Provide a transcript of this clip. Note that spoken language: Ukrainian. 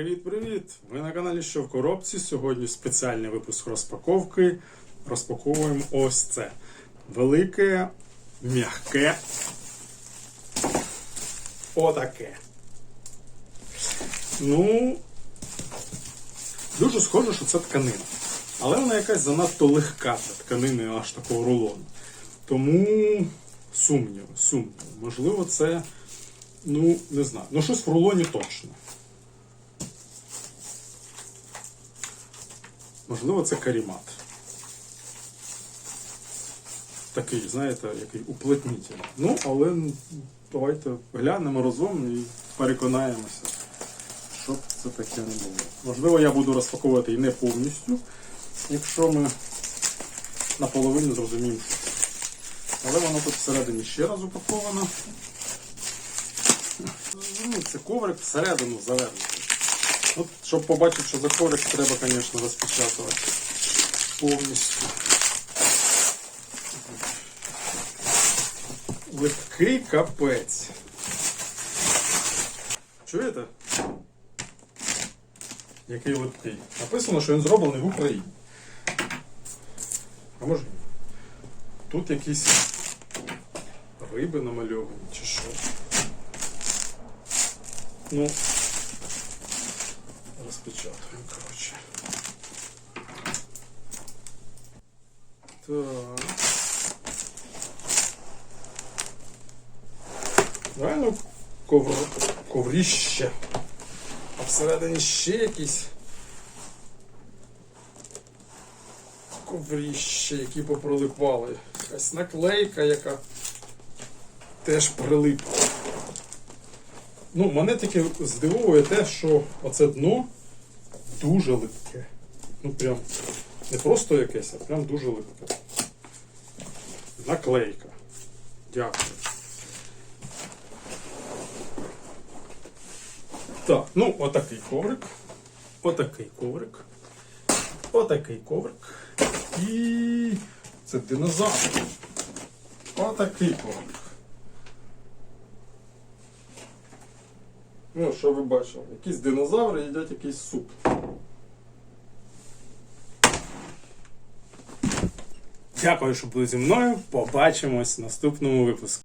Привіт-привіт! Ви на каналі Що в коробці. Сьогодні спеціальний випуск розпаковки. Розпаковуємо ось це. Велике, м'яке. Отаке. Ну, дуже схоже, що це тканина. Але вона якась занадто легка для тканини аж такого рулону. Тому сумнів, сумнів. Можливо, це, ну, не знаю. Ну, щось в рулоні точно. Можливо, це карімат. Такий, знаєте, який уплотнитель. Ну, але давайте глянемо разом і переконаємося, щоб це таке не було. Можливо, я буду розпаковувати і не повністю, якщо ми наполовину зрозуміємо. Але воно тут всередині ще раз упаковано. Ну, це коврик всередину завернутий. От, щоб побачити, що за коврик, треба, звісно, розпечатувати повністю. Легкий капець. Чуєте? Який липкий. Написано, що він зроблений в Україні. А може. Тут якісь риби намальовані чи що. Ну, розпечатуємо, коротше. Так. Реально ковр... ковріще. А всередині ще якісь ковріще, які попролипали. Якась наклейка, яка теж прилипла. Ну, мене тільки здивовує те, що оце дно дуже липке. Ну прям не просто якесь, а прям дуже липке. Наклейка. Дякую. Так, ну отакий коврик. Отакий коврик. Отакий коврик. І це динозавр. Отакий коврик. Ну, що ви бачили? Якісь динозаври їдять якийсь суп. Дякую, що були зі мною. Побачимось в наступному випуску.